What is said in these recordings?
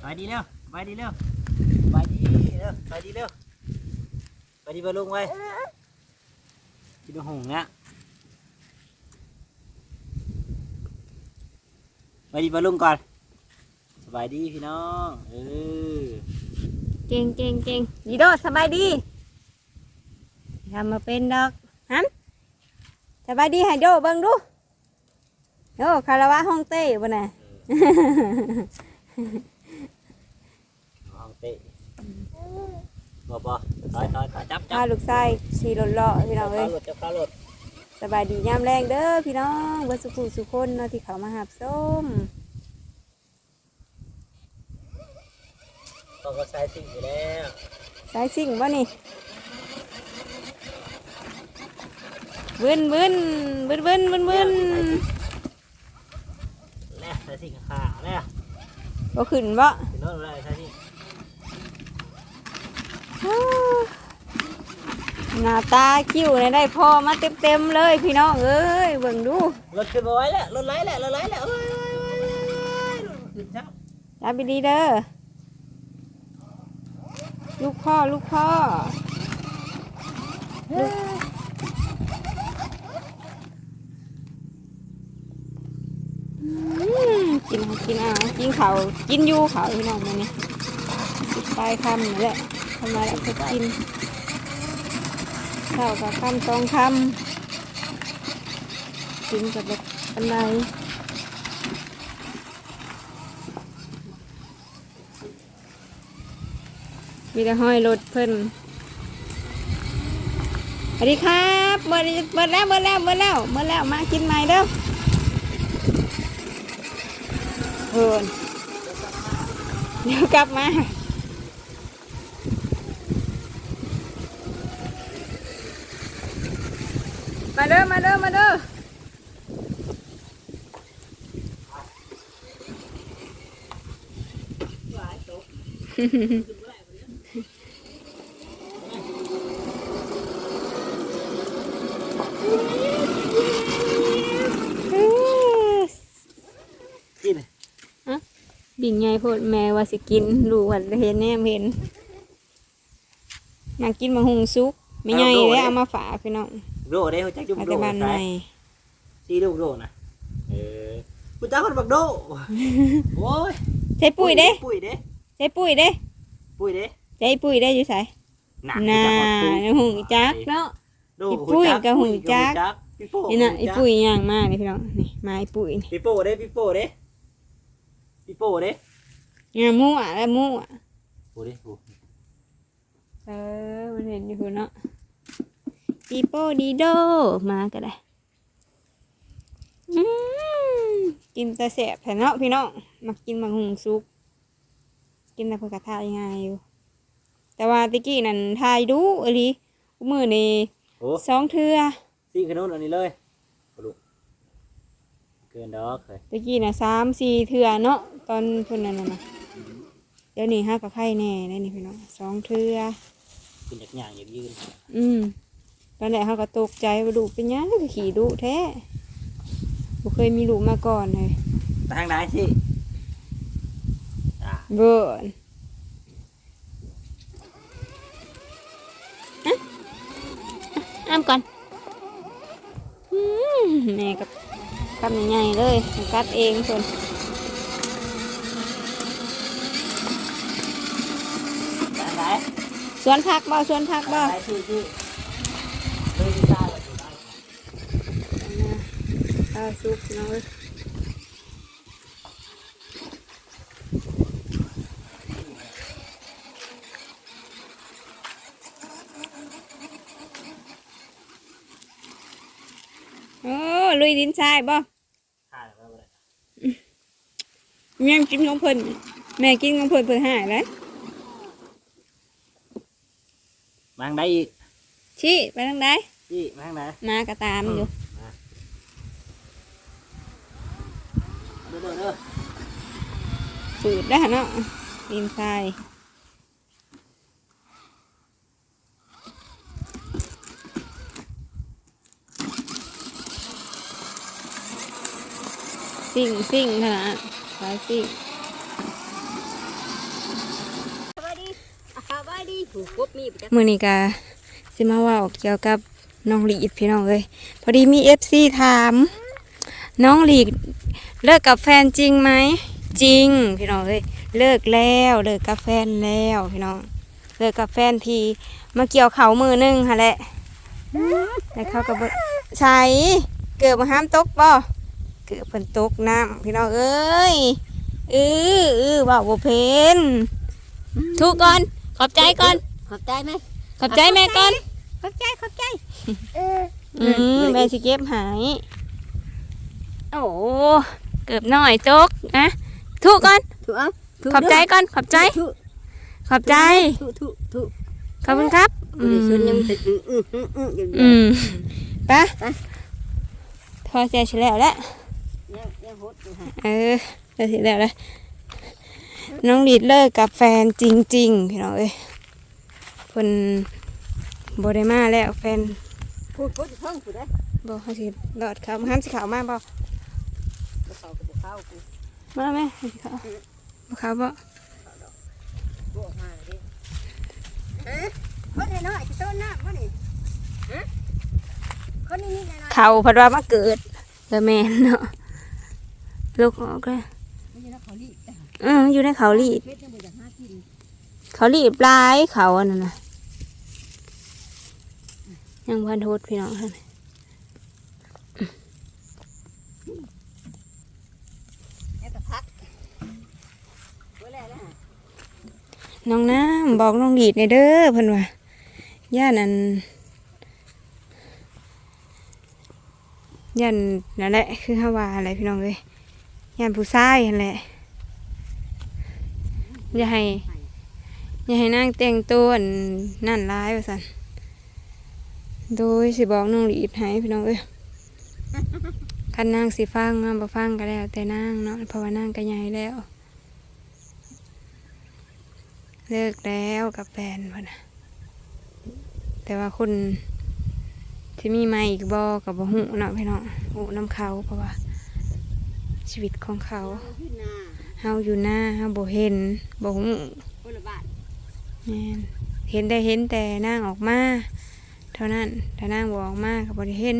ไปดีเร็วไปดีเร็วไปดีเร็วไปดีเร็วไปดีบอลลุงไว้กินหงนะไปดีบอลลุงก่อนสบายดีพี่น้องเออเก่งเก่งเก่งดีโดสบายดีทำมาเป็นดอกฮัมสบายดีให้โดเบิ่งดูโอ้คาราวะห้องเต้บ่น่ะ ห้องเตะ บอบอถอยถอยถอยจับจัพาบลูกชายขี่รถเลาะพี่น้องเอ้ยรถจับข้าวรถสบายดียามแรงเด้อพี่น้องเบิดสุขุสุคนเนาะที่เขามาหับส้มต้องก็ใช้สิ่งอยู่แล้วสายสิ่งบ่นี่บึนบึนบึนบึนบึนบึนแล้วใช้สิ่งข้างๆแล้วบ่ขึ้นบ่ถึงโน่นแล้วใช้สิ่งอ้าว หน้าตาคิ้วเนี่ยได้พ่อมาเต็มเต็มๆเลยพี่น้องเอ้ยเบิ่งดูรถขึ้นมาไว้แล้วรถไหลแล้วรถไหลแล้วเอ้ยเอ้ยเอ้ยยารับไปดีเด้อลูกพ่อลูกพ่อกอืมกินกินเอากินเขากินยู่เขาพี่น้องมันนี่สิปลายคำนี่แหละ ทำมาแล้วก็กินข้าวกับคำสองคำกินกับแบบปันไดมีแต่ห้อยรถเพิ่นสวัสดีครับเบิดเบิดแล้วเบิดแล้วเบิดแล้วเบิดแล้วมากินใหม่เด้อเพิ่นเดี๋ยวกลับมา มาเด้อมาเด้อ มาเด้อกินบิ่งไงโพดแม่ว่าสิกินลูกว่าเห็นแน่เห็นอยากกินมะฮุงซุกไม่ไงเลยเอามาฝากพี่น้อง โดได้หัวใจจุ่มมาโดแต่บ้านใหใช่ม่ซีลูกโดนะเออกูจ้าคนบักโดโอ้ยใช้ปุ๋ยเด้ปุ๋ยเด้ใช้ปุ๋ยเด้ปุ๋ยเด้ใช้ปุ๋ยได้อยู่ไสหนักน่ากูจ้าคนปุ๋ยหูจักเนาะ โดอีปุ้ยกับหูจัก พี่โป้นี่น่ะหูไอ้จักปุ๋ยย่างมากนี่พี่น้องนี่มาไอ้ปุ๋ยนี่พี่โป้เด้พี่โป้เด้พี่โป้เด้งามมั่วแล้วมั่วโอ้เด้โอ้เออมันเห็นอยู่เนาะ ปีโป้ดีโดมาก็ได้อืมกินแต่แสบแผ่เนาะพี่น้องมากินมังหุงซุป กินแต่เพื่อกระทายง่ายอยู่ แต่ว่าตะกี้นั่นทายดูเอหลีมือนี่โอ้สองเทือซีขนุนอันนี้เลยโอ้ลูกเกินดอกเลยตะกี้น่ะสามสี่เทือเนาะตอนเพิ่นนั่นน่ะนะเดี๋ยวนี้ห้ากับไข่แน่ได้นี่พี่น้องสองเทือกินจากอย่างอย่างยืนอืม ตอนแรกเขาก็ตกใจว่าลูกเป็นหยังคือขี่ดุแท้บ่เคยมีลูกมาก่อนเลยไปทางไหนสิอ่าเบิ่นอะอ้ามก่อนอืมแม่กับทำใหญ่ๆเลยกัดเองส่วนไปทางไหนสวนผักบ่สวนผักบ่ ข้าวซุปเนาะโอ้ลุยดินทรายบ่ถ่ายแล้วก็ได้แม่กินของเพิ่นแม่กินของเพิ่นเพิ่นหายแล้วมาทางไหนอีกชี้ไปทางใดพี่มาทางไหนมากระตามอยู่ เด้อเด้อเด้อ ฝืดได้อเนาะดินทรายสิ่งสิ่งขนาดสายสิ่งถูกกบมีไปจักมื้อนี้ก็สิมาเว้าเกี่ยวกับน้องหลีดพี่น้องเอ้ยพอดีมี FC ถาม น้องหลีดเลิกกับแฟนจริงไหม จริง พี่น้องเอ้ยเลิกแล้วเลิกกับแฟนแล้วพี่น้องเลิกกับแฟนทีมาเกี่ยวเขามือหนึงหั่นแหละแล้วเขาก็บ่ใช่เกิดมาห้ามตกบ่เกิดเพิ่นตกน้ำพี่น้องเอ้ยเออเออเว่าบ่เพ็นทุกก่อนขอบใจก่อน ขอบใจไหมขอบใจแม่ก่อนขอบใจขอบใจอืมแม่สิเก็บหายโอ้เกือบหน่อยจกนะ ถูกก่อน ถูกเอาถูกขอบใจก่อน ขอบใจ ถูกขอบใจ ถูกถูกถูกขอบคุณครับ อืมส่วนยังติดอืมอืมอืมอืมอย่างเดียวอืมไปะไปทอดเสียเฉแล้วแหละยังยังหดอยู่ฮะเออเสียแล้วแหละน้องลีดเลิกกับแฟนจริงๆพี่น้องเอ้ยเพิ่นบได้มาแล้วแฟนพูดพูดอยู่เพิ่งพูดได้บอกเขาสิหลอดเขาห้ามสิเขามาบอกบ่เข้าก็บ่เข้ากู มาไหมให้สิเขาบอกเขาบอกบวกมาเลยดิฮะคนนี้น้อยจะต้นน้ำวะนี่ฮะคนนี้นี่น้อยเขาเพัดว่ามาเกิดเดอแมนเนาะลูกออกเลยๆมันอยู่ในเขาลีแต่เอออยู่ในเขาลีดเพชรยังบ่อยากหากินเขาลีดปลายเขาอันนั้นนะยังพันโทษพี่น้องท่าน แล้วก็พักบ่แล้วนะ น้องน้ำบอกน้องลีดในเด้อเพิ่นว่าย่านันย่านนั่นแหละคือฮาวาอะไรพี่น้องเลยย่านผู้ชายนั่นแหละอย่าให้อย่าให้นางแต่งตัวนนั่นร้ายว่าสันโดยสิบอกน้องลีดให้พี่น้องเอ้ยคันนางสิฟังนาบ่ฟังก็แล้วแต่นางเนาะเพราะว่านางก็ใหญ่แล้ว เลิกแล้วกับแฟนพ่นนะแต่ว่าคนที่มีมาอีกบ่กับบ่หูเนาะพี่น้องหูน้ำเขาเพราะว่า ชีวิตของเขาเฮาอยู่หน้าเฮาบ่เห็นบ่หูคนละบาทแม่นเห็นได้เห็นแต่นางออกมาเท่านั้นถ้านางบ่ออกมาก็บ่ได้เห็น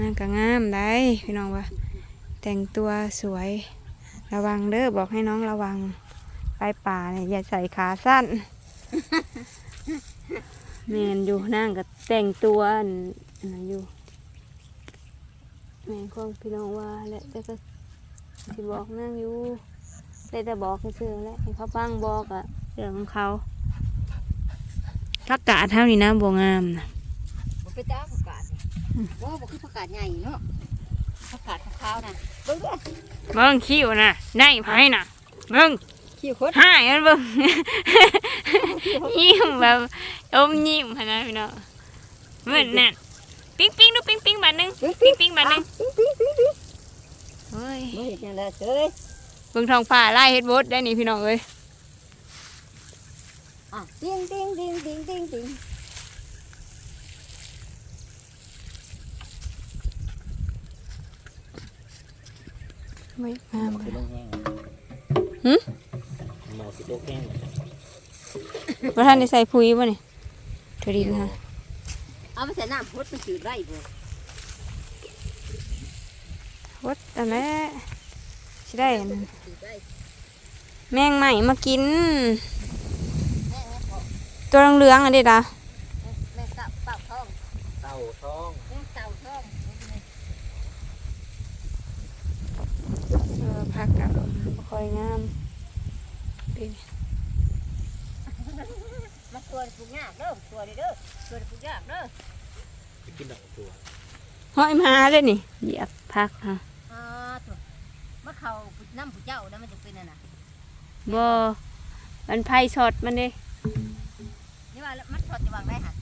นางก็งามได้พี่น้องว่า แต่งตัวสวยระวังเด้อบอกให้น้องระวัง ไปป่าเนี่ยอย่าใส่ขาสั้นแมนอยู่นั่งก็แต่งตัวอันอันนั้นอยู่แมนของพี่น้องว่าแหละแต่ก็สิบอกนั่งอยู่ได้แต่บอกเฉยๆแหละให้เขาฟังบอกอะเรื่องของเขาทักกาเท่านี้นะบวงามนะบ่ไปจ้าผักกาดนี่บ่บ่คือผักกาดใหญ่เนาะผักกาดขาวๆน่ะเบิ่งเด้อเบิ้งคิ้วนะได้ไผนะเบิ้ง ขี้คดหายมันเบิ้งยิ้มแบบอมยิ้มขนาดพี่น้องเหมือนนั่นปิ๊งปิ๊งดูปิ๊งปิ๊งบาทหนึงปิ๊งปิ๊งบาทหนึงเฮ้ย บ่เห็นหยังแล้วเอ้ยเบิ่งทองฟ้าไล่เฮ็ดบดได้นี่พี่น้องเอ้ยอะติ้งติ้งติ้งติ้งติ้งติ้งไม่งามสิลงแห้งหึ หมอสิลงแห้งว่าท่านได้ใส่ปุ๋ยบ่นี่เถั่วดินฮะเอาไปใส่น้ำพดมันจืดได้บ่บดอันนั้นสิได้อันนั้นจืดได้แมงใหม่มากิน แม่แม่ขอตัวเหลืองๆอันนี้ล่ะแม่เต่าเต่าทองเต้าท้องแม่เต่าทองเออพักกับบ่ค่อยงามดิ มาตัวปลูกยากเด้อตัวนี้เด้อตัวปลูกยากเด้อไปกินดอกตัวห้อยมาเลยนี่เหยียบพักฮะอ่าตัวมะเขาน้ำผู้เจ้านะมันจะเป็นอันน่ะบ่มันไผ่ช็อตมันเด้นี่ว่ามันทอดจะวางได้ค่ะ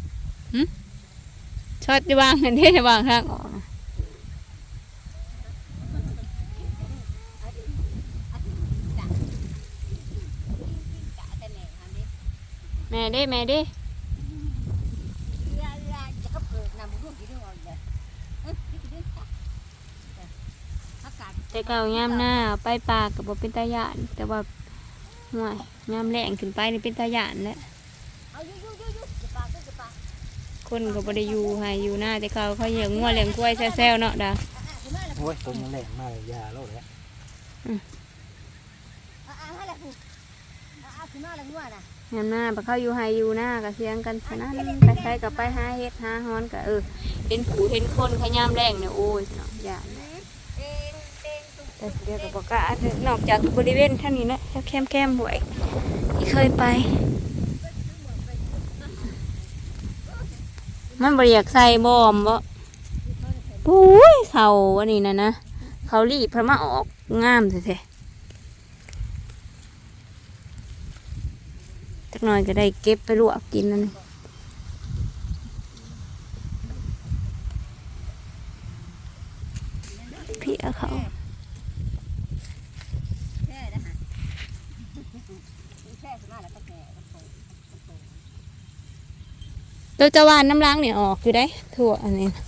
ช็อตจะวางกันเด้วางทางออกกะแต่แม่ทำดิ แม่เด้แม่เด้ เวลาเวลาจะเขาเปิดน้ำบุ้งกี่เรื่องอะไรเลยเอ้ยนี่คือเรื่อง จ้ะอากาศแต่เก่ายามหน้าไปป่ากับบ่เป็นตาย่านแต่ว่าห่วยยามแรงขึ้นไปนี่เป็นตาหยานแหล้วเอาอยู่อยู่อยู่อยู่จะปากจะปากคนก็บ่ได้อยู่ให้อยู่หน้าแต่เขาเขาเลี้ยงงัวเลี้ยงกล้วยแซวๆเนาะดาขึ้นมาแล้วโอ้ยตัวมันแรงมากเลยยาโลดแล้วอ่าให้แล้วคุณอ่าขึ้นมาแล้วงัวน่ะ ยามหน้าบ่เข้าอยู่ให้อยู่หน้าก็เสียงกันฉะนั้นไปใช้ก็ไปหาเฮ็ดหาฮ้อนก็เออเห็นผู้เห็นคนขยามแรงเนี่ยโอ้ยเนาะหยาแต่เดียวกับบอกล้านอกจากบริเวณท่านี้นะแคมแคมหวยที่เคยไป มันบริยากใส่บอมบ่ปุ้ยเขาอันนี้นะนะเขารีบพระมาออกงามแท้ๆ จักหน่อยก็ได้เก็บไปลวกกินนั่นนี่เพียเขาแค่นะฮะแค่ขึ้นมาจะวานน้ำล้างเนี่ยออกอยู่ได้ถั่วอันนี้นะ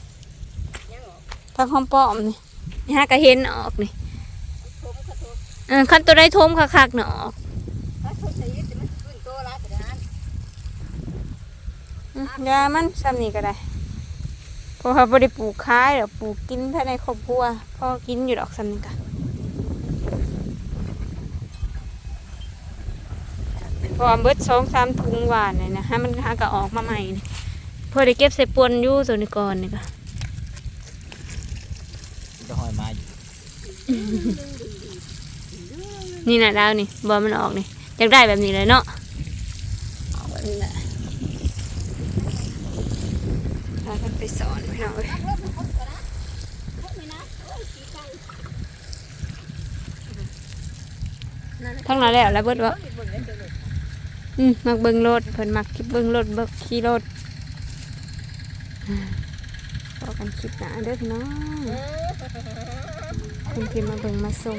ยังออกผักหอมปอมนี่นี่ฮะก็เห็นออกนี่ทุ่มขะทุ่มเออคันตัวได้ทมคักๆเนาะออก ถ้าทุ่มใส่ยึดมันขึ้นโตแล้วแต่นั้น อืม ยามันซ้ำนี่ก็ได้เพราะว่าบ่ได้ปลูกขายหรอกปลูกกินภายในครอบครัวพอกินอยู่ดอกซ้ำนี่ก็เพราะว่าเบิดสองสามถุงหวานนี่นะให้มันหาก็ออกมาใหม่นี่เพื่อได้เก็บใส่ปวนอยู่ตัวนี้ก่อนนี่ก็จะหอยมาอยู่นี่นะดาวนี่บอมันออกนี่อยากได้แบบนี้เลยเนาะออกแบบนี้แหละ พากันไปสอนพี่น้องเอ้ยรถมันครบก่อะครเลยนะโอ้ยสีไก่ทั้งนั้นแล้วแล้วเบิดวะเบิ่งเลยเบิ่งเลยอืมมักเบิ่งรถเพิ่นมักคิดเบิ่งรถเบิ่งขี่รถอ่าพอกันคลิปหน้าเด้อพี่น้องคุณที่มาเบิ่งมาชม